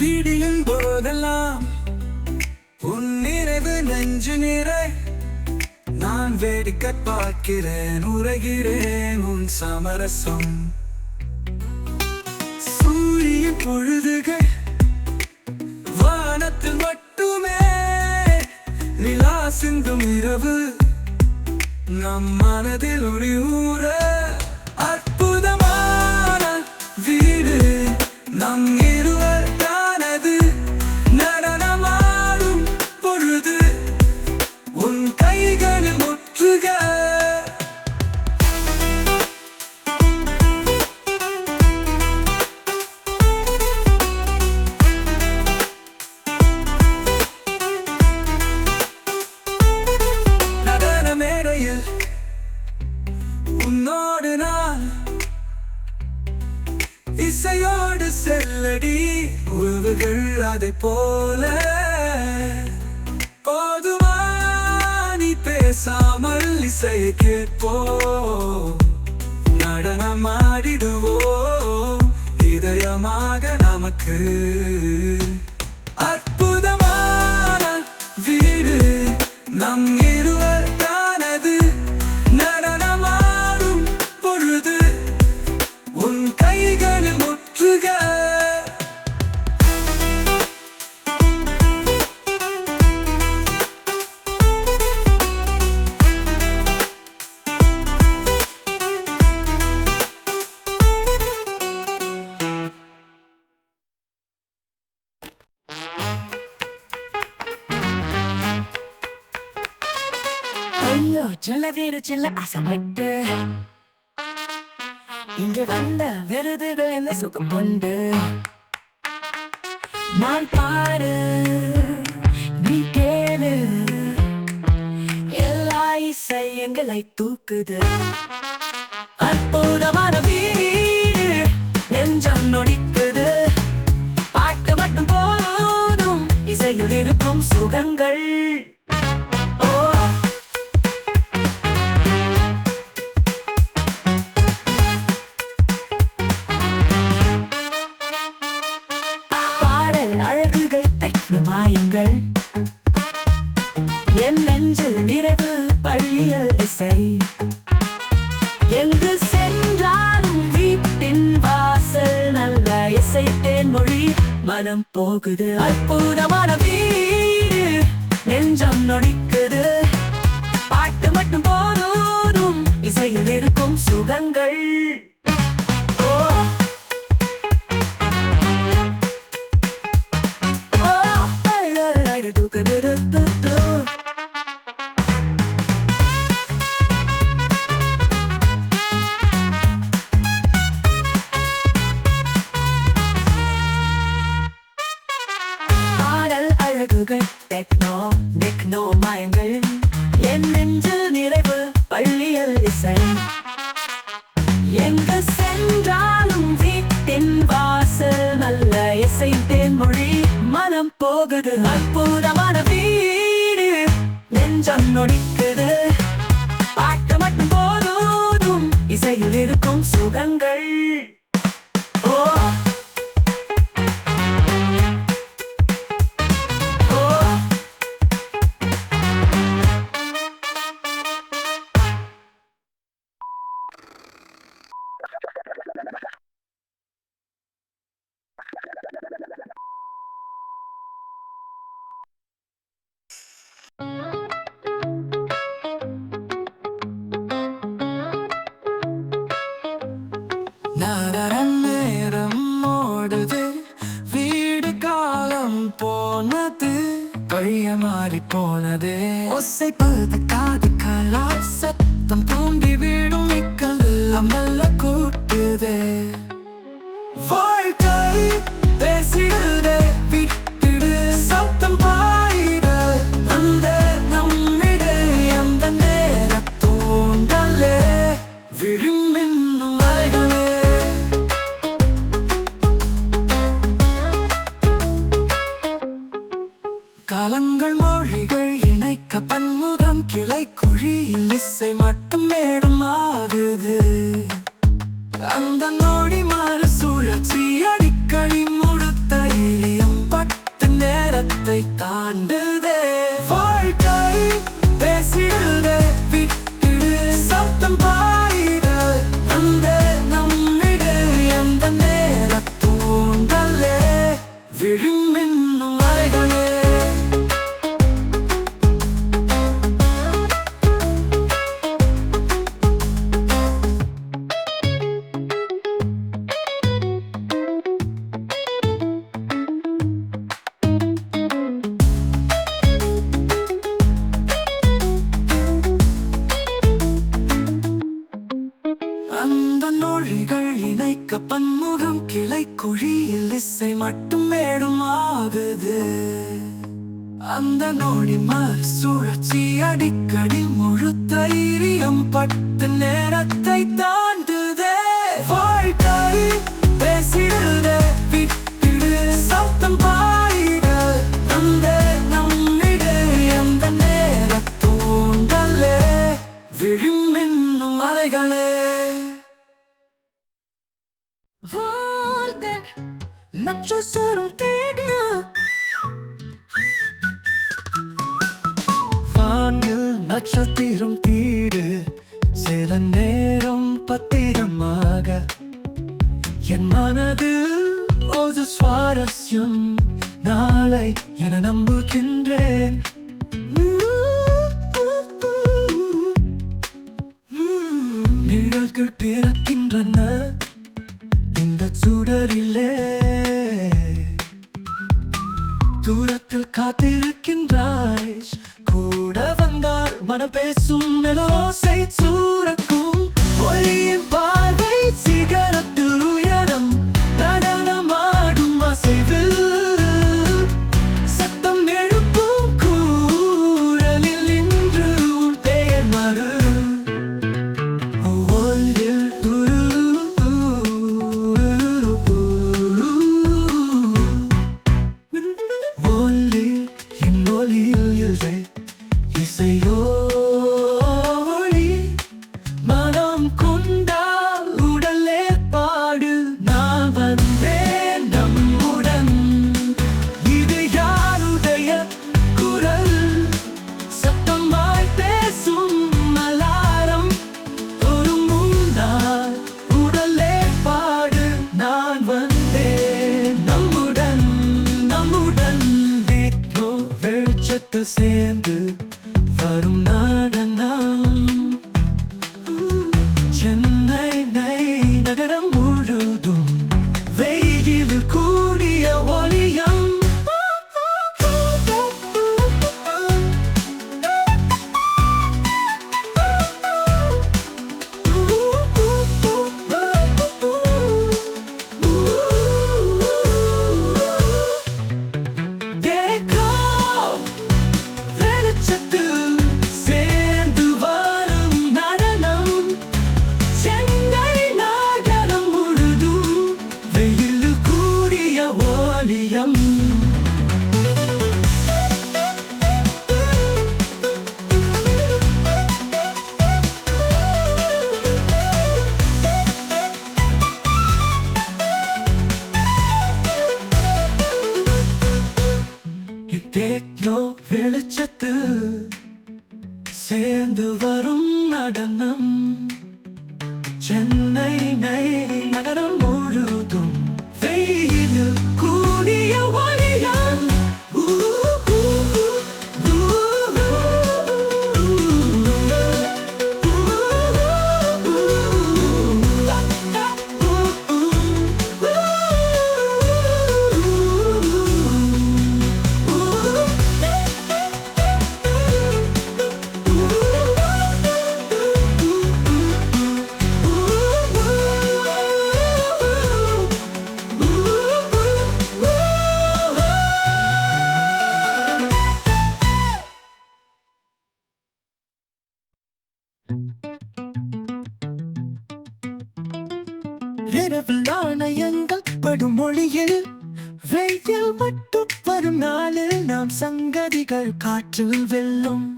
விடியும் போதெல்லாம் உன் நிறைவு நெஞ்சு நிறை. நான் வேடிக்கை பார்க்கிறேன் உரைகிறேன் உன் சமரசம். சூரிய பொழுதுகள் வானத்தில் மட்டுமே. நிலா சிந்தும் இரவு நம் மனதில் ஒரு ஊர இசையோடு செல்லடி. உறவுகள் அதை போல. போதுமா? நீ பேசாமல் இசையை கேட்போ நடனமாடிடுவோ இதயமாக நமக்கு சில்ல வீடு சில்ல அசப்பட்டு. இங்கு வந்த விருதுகள் என்ன சுகம் உண்டு. நான் பாரு நீ கேளு. எல்லா இசை எங்களை தூக்குது. அற்புதமான வீடு நெஞ்சம் நொடிக்குது. பாட்டு மட்டும் போதும் இசையில் இருக்கும் சுகங்கள். அழகுகள் டெக்னோ டெக்னோ மயங்கள். என் நெஞ்சு நிறைவு பள்ளியல் இசை. எங்கு சென்றாலும் வீட்டின் வாசல் நல்ல இசை தேன்மொழி மனம் போகுது அற்புதமான வீடு. நெஞ்சம் நொடிக்குது. பாட்டு மட்டும் போதும் இசையில் இருக்கும் சுகங்கள். மாறி போனது ஒசைப்பது காது கலா சத்தம் தூண்டி வீடும் மிக்கல் அமல்ல கூட்டுது. வாழ்க்கை பேசிடுதே விட்டுடு. சத்தம் பாயிட அந்த நம்மிட அந்த நேர தூண்டலே. விழுமின்னும் அழகலே காலங்கள் கிளை குழியில் இசை மட்டும் மேடும் அந்த நொடி அந்த நொழிகள் இணைக்க பன்முகம் கிளை குழியில் இசை மட்டும் மேடும் ஆகுது அந்த நொடி மறு சுழற்சி அடிக்கடி முழு தைரியம் பட்டு நேரத்தை தாண்டுதே. வாழ்க்கை பேசிடுதே விட்டுடு சத்தம் பாயிட. அந்த நம்மிட எந்த நேர தூண்டலே. விழுமின்னும் அலைகளே. நட்சத்திரம் தேடிய வானில் நட்சத்திரம் தீடு சில நேரம் பத்திரமாக என் மனது ஒரு சுவாரஸ்யம் நாளை என நம்பு them காற்றில் வெல்லும்.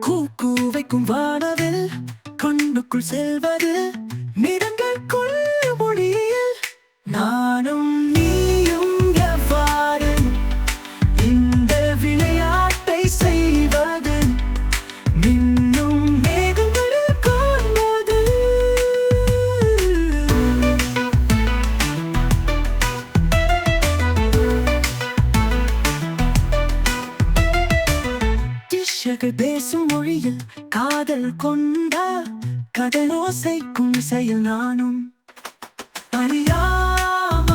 கூக்கு வைக்கும் வானவில் கண்ணுக்குள் செல்வது நிறங்கள் திஷகள் பேசும் மொழியில் காதல் கொண்ட கடலோசைக்கும் செயல் நானும் அறியாமல்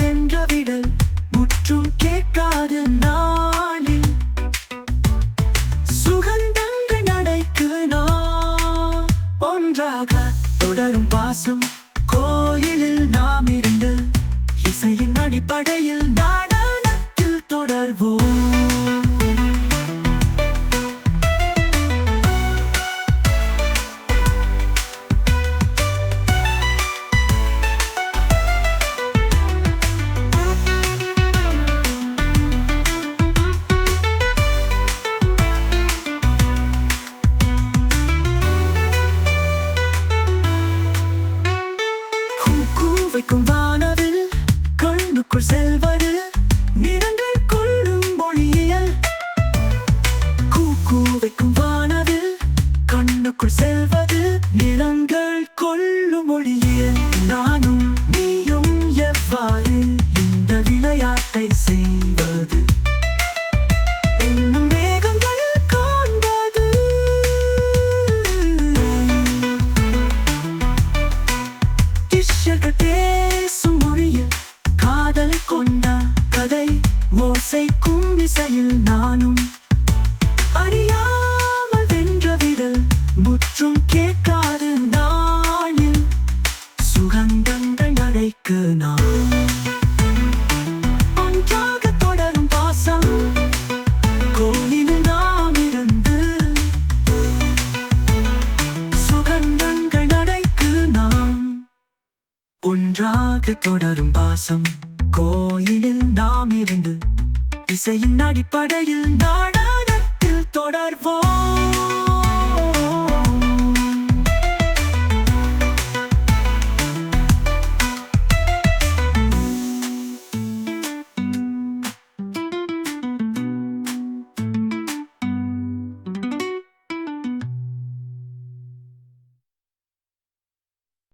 வென்ற விடல் முற்றும் கேட்காது நாளில் சுகந்தங்க நடைக்கு நான் ஒன்றாக தொடரும் பாசம் கோயிலில் நாம் இருந்து இசையின் அடிப்படையில் கொண்ட கதை ஓசை கும்பிசையில் நானும். அறியாமல் வென்ற விதல் முற்றும் கேட்காது நாளில் சுகந்தங்கள் அழைக்கு நான். ஒன்றாக தொடரும் பாசம் கோயிலில் நாம் இருந்து. சுகந்தங்கள் நடைக்கு நாம் ஒன்றாக தொடரும் பாசம். கோயிலில் நாம் இருந்து இசையின் அடிப்படையில் நாடகத்தில் தொடர்வோம்.